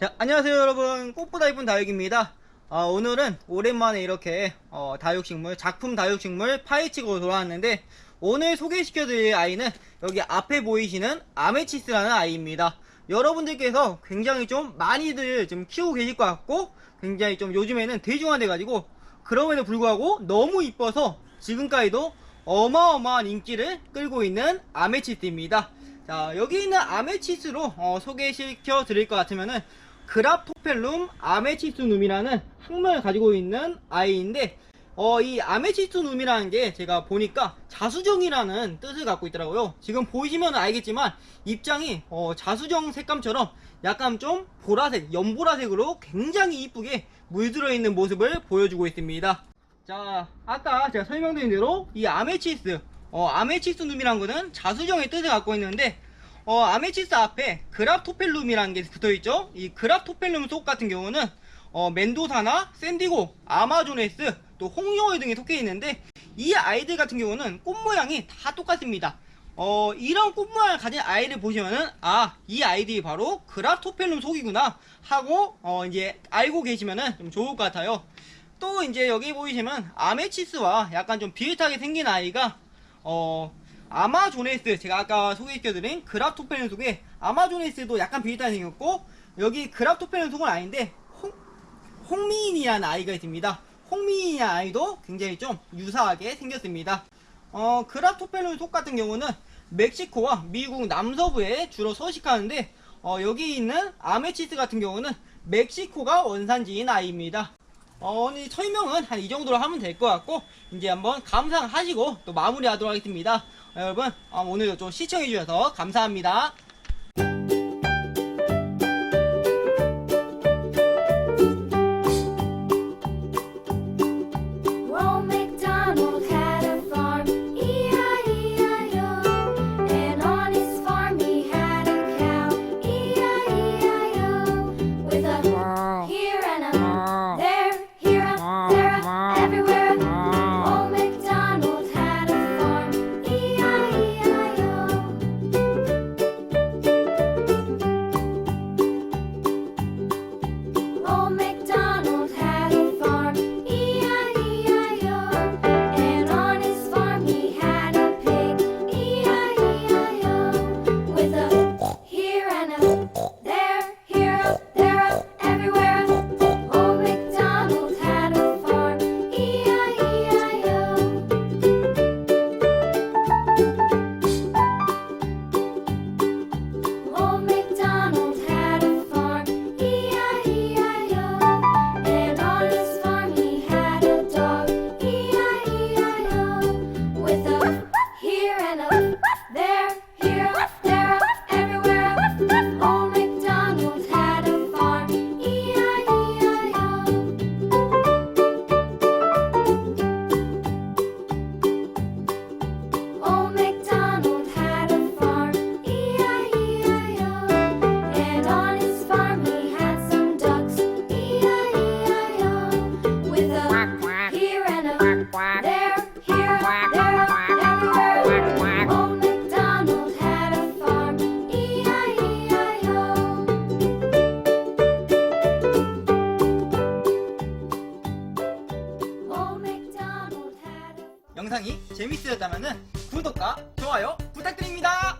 자, 안녕하세요 여러분. 꽃보다 이쁜 다육입니다. 아, 오늘은 오랜만에 이렇게 어, 다육식물 작품 다육식물 파헤치고 돌아왔는데 오늘 소개시켜 드릴 아이는 여기 앞에 보이시는 아메치스라는 아이입니다. 여러분들께서 굉장히 좀 많이들 좀 키우고 계실 것 같고 굉장히 좀 요즘에는 대중화돼 가지고 그럼에도 불구하고 너무 이뻐서 지금까지도 어마어마한 인기를 끌고 있는 아메치스입니다. 자 여기 있는 아메치스로 어, 소개시켜 드릴 것 같으면은 그랍토펠룸 아메치스눔이라는 학명을 가지고 있는 아이인데 어, 이 아메치스눔이라는 게 제가 보니까 자수정이라는 뜻을 갖고 있더라고요. 지금 보시면 알겠지만 입장이 어, 자수정 색감처럼 약간 좀 보라색, 연보라색으로 굉장히 이쁘게 물들어 있는 모습을 보여주고 있습니다. 자, 아까 제가 설명드린 대로 이 아메치스, 어, 아메치스눔이라는 거는 자수정의 뜻을 갖고 있는데 어, 아메치스 앞에 그랍토펠룸이라는 게 붙어 있죠. 이 그랍토펠룸 속 같은 경우는 어, 멘도사나 샌디고, 아마조네스, 또 홍요월 등이 속해 있는데 이 아이들 같은 경우는 꽃 모양이 다 똑같습니다. 어, 이런 꽃 모양을 가진 아이를 보시면은 아, 이 아이들이 바로 그랍토펠룸 속이구나 하고 어, 이제 알고 계시면은 좀 좋을 것 같아요. 또 이제 여기 보이시면 아메치스와 약간 좀 비슷하게 생긴 아이가 어 아마조네스 제가 아까 소개시켜드린 그랍토페는 속에 아마조네스도 약간 비슷하게 생겼고 여기 그랍토페는 속은 아닌데 홍, 홍미인이라는 아이가 있습니다. 홍미인이라는 아이도 굉장히 좀 유사하게 생겼습니다. 어 그랍토페는 속 같은 경우는 멕시코와 미국 남서부에 주로 서식하는데 어, 여기 있는 아메치스 같은 경우는 멕시코가 원산지인 아이입니다 어, 오늘 설명은 한 이 정도로 하면 될 것 같고 이제 한번 감상하시고 또 마무리하도록 하겠습니다. 어, 여러분 어, 오늘도 좀 시청해주셔서 감사합니다. 영상이 재밌으셨다면 구독과 좋아요 부탁드립니다.